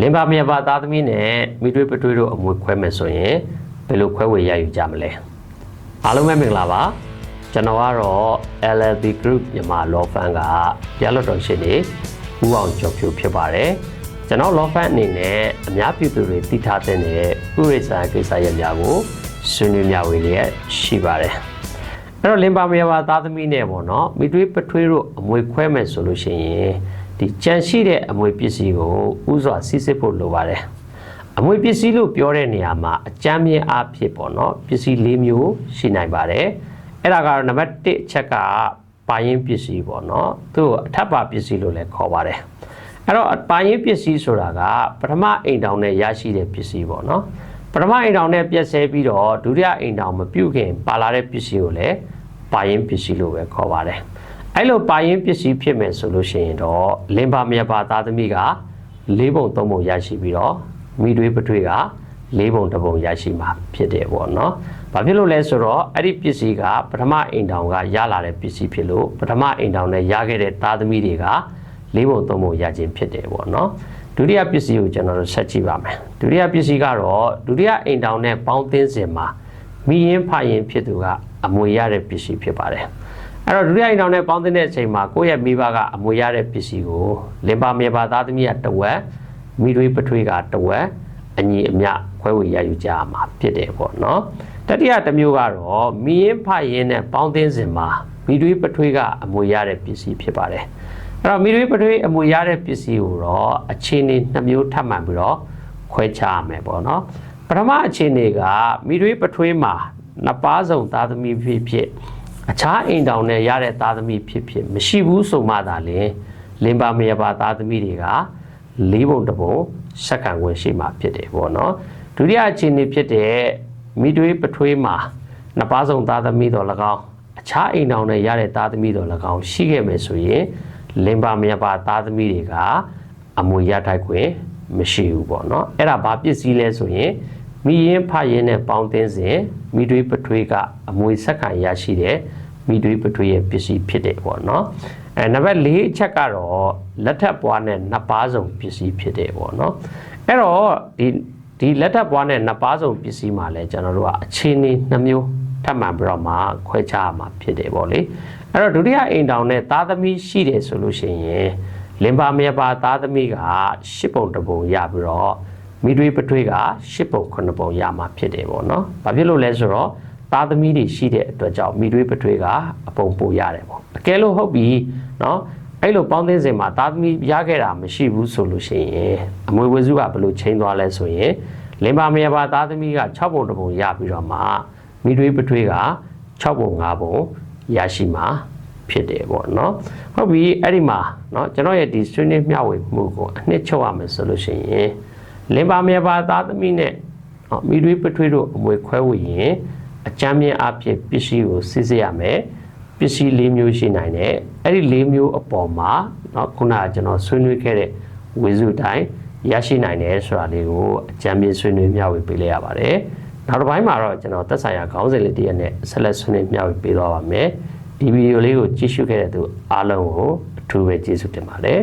လင်ပါမြပါသားသမီးနဲ့မိတွေးပတွေးတို့အမွေခွဲမယ်ဆိုရင်ဘယ်လိုခွဲဝေရယူကြမလဲအားလုံးပဲမင်္ဂလာပါကျွန်တော်ကတော့ LLB Group မြန်မာ Law Firm ကတရားလွှတ်တော်ရှင်းနေဦးအောင်ကျော်ဖြူဖြစ်ပါတယ်ကျွန်တော် Law Firm အနေနဲ့အများပြည်သူတွေသိထားတဲ့ဥပဒေဆိုင်ရာကိစ္စရပ်များကိုဆွေးနွေးမျှဝေလျက်ရှိပါတယ်အဲ့တော့လင်ပါမြပါသားသမီးနဲ့ပေါ့နော်မိတွေးပထွေးတို့အမွေခွဲမယ်ဆိုလို့ရှိရင် ဒီကြံရှိတဲ့အမွေပစ္စည်းကိုဥစွာစစ်စစ်ဖို့လိုပါတယ်အမွေပစ္စည်းလို့ပြောတဲ့နေရာမှာအကြမ်းမြင့်အားဖြင့်ပေါ့နော်ပစ္စည်း၄မျိုးရှိနိုင်ပါတယ်အဲ့ဒါကတော့နံပါတ်1အချက်ကပါရင်ပစ္စည်းပေါ့နော်သူ့ကိုအထက်ပါပစ္စည်းလို့လည်းခေါ်ပါတယ်အဲ့တော့ပါရင်ပစ္စည်းဆိုတာကပထမအိမ်တောင်နဲ့ရရှိတဲ့ပစ္စည်းပေါ့နော်ပထမအိမ်တောင်နဲ့ပြည့်စဲပြီးတော့ဒုတိယအိမ်တောင်မပြုတ်ခင်ပါလာတဲ့ပစ္စည်းကိုလည်းပါရင်ပစ္စည်းလို့ပဲခေါ်ပါတယ် အဲ့လိုပါရင်ပစ္စည်းဖြစ်မယ်ဆိုလို့ရှိရင်တော့လင်ပါမြတ်ပါသားသမီးက၄ပုံ၃ပုံရရှိပြီးတော့မိတွေးပထွေးက၄ပုံတစ်ပုံရရှိမှာဖြစ်တယ်ပေါ့နော်။ဘာဖြစ်လို့လဲဆိုတော့အဲ့ဒီပစ္စည်းကပထမအိမ်တောင်ကရလာတဲ့ပစ္စည်းဖြစ်လို့ပထမအိမ်တောင်နဲ့ရခဲ့တဲ့သားသမီးတွေက၄ပုံ၃ပုံရခြင်းဖြစ်တယ်ပေါ့နော်။ဒုတိယပစ္စည်းကိုကျွန်တော်တို့ဆက်ကြည့်ပါမယ်။ဒုတိယပစ္စည်းကတော့ဒုတိယအိမ်တောင်နဲ့ပေါင်းသင်းစဉ်မှာမိရင်ဖရင်ဖြစ်သူကအမွေရတဲ့ပစ္စည်းဖြစ်ပါတယ်။ အဲ့တော့ဒုတိယအိမ်တောင်နဲ့ပေါင်းသင်းတဲ့အချိန်မှာကိုယ့်ရဲ့မိဘကအမွေရတဲ့ပစ္စည်းကိုလင်ပါမြေပါသားသမီးကတဝက်မိတွေးပထွေးကတဝက်အညီအမျှခွဲဝေရယူကြရမှာဖြစ်တယ်ပေါ့နော်တတိယတစ်မျိုးကတော့မိရင်ဖရင်နဲ့ပေါင်းသင်းစဉ်မှာမိတွေးပထွေးကအမွေရတဲ့ပစ္စည်းဖြစ်ပါတယ်အဲ့တော့မိတွေးပထွေးအမွေရတဲ့ပစ္စည်းကိုတော့အခြေအနေနှစ်မျိုးထပ်မှန်ပြီးတော့ခွဲခြားရမယ်ပေါ့နော်ပထမအခြေအနေကမိတွေးပထွေးမှာနှစ်ပါးစုံသားသမီးဖြစ်ဖြစ် အခြားအိမ်တောင်နဲ့ရတဲ့သားသမီးဖြစ်ဖြစ်မရှိဘူးဆိုမှသာလေလင်ပါမရပါသားသမီးတွေကလေးပုံတစ်ပုံစက္ကန့်ဝင်ရှိမှဖြစ်တယ်ပေါ့နော်ဒုတိယအခြေအနေဖြစ်တဲ့မိတွေးပထွေးမှာနှစ်ပါးစုံသားသမီးတော်၎င်းအခြားအိမ်တော်နဲ့ရတဲ့သားသမီးတော်၎င်းရှိခဲ့မယ်ဆိုရင်လင်ပါမရပါသားသမီးတွေကအမွေရထိုက်ခွင့်မရှိဘူးပေါ့နော်အဲ့ဒါဘာပစ္စည်းလဲဆိုရင် မိရင်ဖရင်နဲ့ပေါင်းသင်းစဉ်မိတွေးပထွေးကအမွေစက္ကန့်ရရှိတဲ့မိတွေးပထွေးရဲ့ပစ္စည်းဖြစ်တယ်ပေါ့နော်အဲနံပါတ်၄အချက်ကတော့လက်ထပ်ပွားနဲ့နှစ်ပါးစုံပစ္စည်းဖြစ်တယ်ပေါ့နော်အဲ့တော့ဒီဒီလက်ထပ်ပွားနဲ့နှစ်ပါးစုံပစ္စည်းမှာလဲကျွန်တော်တို့ကအခြေအနေနှမျိုးထပ်မှန်ပြီးတော့မှခွဲခြားရမှာဖြစ်တယ်ပေါ့လေအဲ့တော့ဒုတိယအိမ်တောင်နဲ့သားသမီးရှိတယ်ဆိုလို့ရှိရင်လင်ပါမြပါသားသမီးကရှစ်ပုံတစ်ပုံရပြီးတော့ မိတွေးပထွေးကရှစ်ပုံခုနှစ်ပုံရမှာဖြစ်တယ်ပေါ့နော်ဘာဖြစ်လို့လဲဆိုတော့ သားသမီးတွေရှိတဲ့အတွက်ကြောင့်မိတွေးပထွေးကအပုံပိုရတယ်ပေါ့အကယ်လို့ဟုတ်ပြီเนาะအဲ့လိုပေါင်းသင်းစင်မှာသားသမီးရခဲ့တာမရှိဘူးဆိုလို့ရှိရင်အမွေဝစုကဘယ်လိုချိန်သွားလဲဆိုရင်လင်ပါမရပါသားသမီးက6ပုံတစ်ပုံရပြီးတော့မှမိတွေးပထွေးက6ပုံ5ပုံရရှိမှာဖြစ်တယ်ပေါ့เนาะဟုတ်ပြီအဲ့ဒီမှာเนาะကျွန်တော်ရဲ့ဒီဆွေးနွေးမျှဝေမှုကိုအနှစ်ချုပ်ရမယ်ဆိုလို့ရှိရင် လင်ပါမရပါသားသမီးနဲ့เนาะမိတွေးပထွေးတို့အမွေခွဲဝေရင် အကြမ်းမြင့်အဖြစ်ပစ္စည်းကိုစစ်ဆေးရမယ်ပစ္စည်း၄မျိုးရှိနိုင်တယ်အဲ့ဒီ၄မျိုးအပေါ်မှာเนาะခုနကကျွန်တော်ဆွေးနွေးခဲ့တဲ့ဝေစုတိုင်းရရှိနိုင်တယ်ဆိုတာလေးကိုအကြမ်းမြင့်ဆွေးနွေးမျှဝေပေးလိုက်ရပါတယ်နောက်တစ်ပိုင်းမှာတော့ကျွန်တော်သက်ဆိုင်ရာခေါင်းစဉ်လေးတစ်ရက်နဲ့ဆက်လက်ဆွေးနွေးမျှဝေပေးသွားပါမယ်ဒီဗီဒီယိုလေးကိုကြည့်ရှုခဲ့တဲ့သူအားလုံးကိုအထူးပဲကျေးဇူးတင်ပါတယ်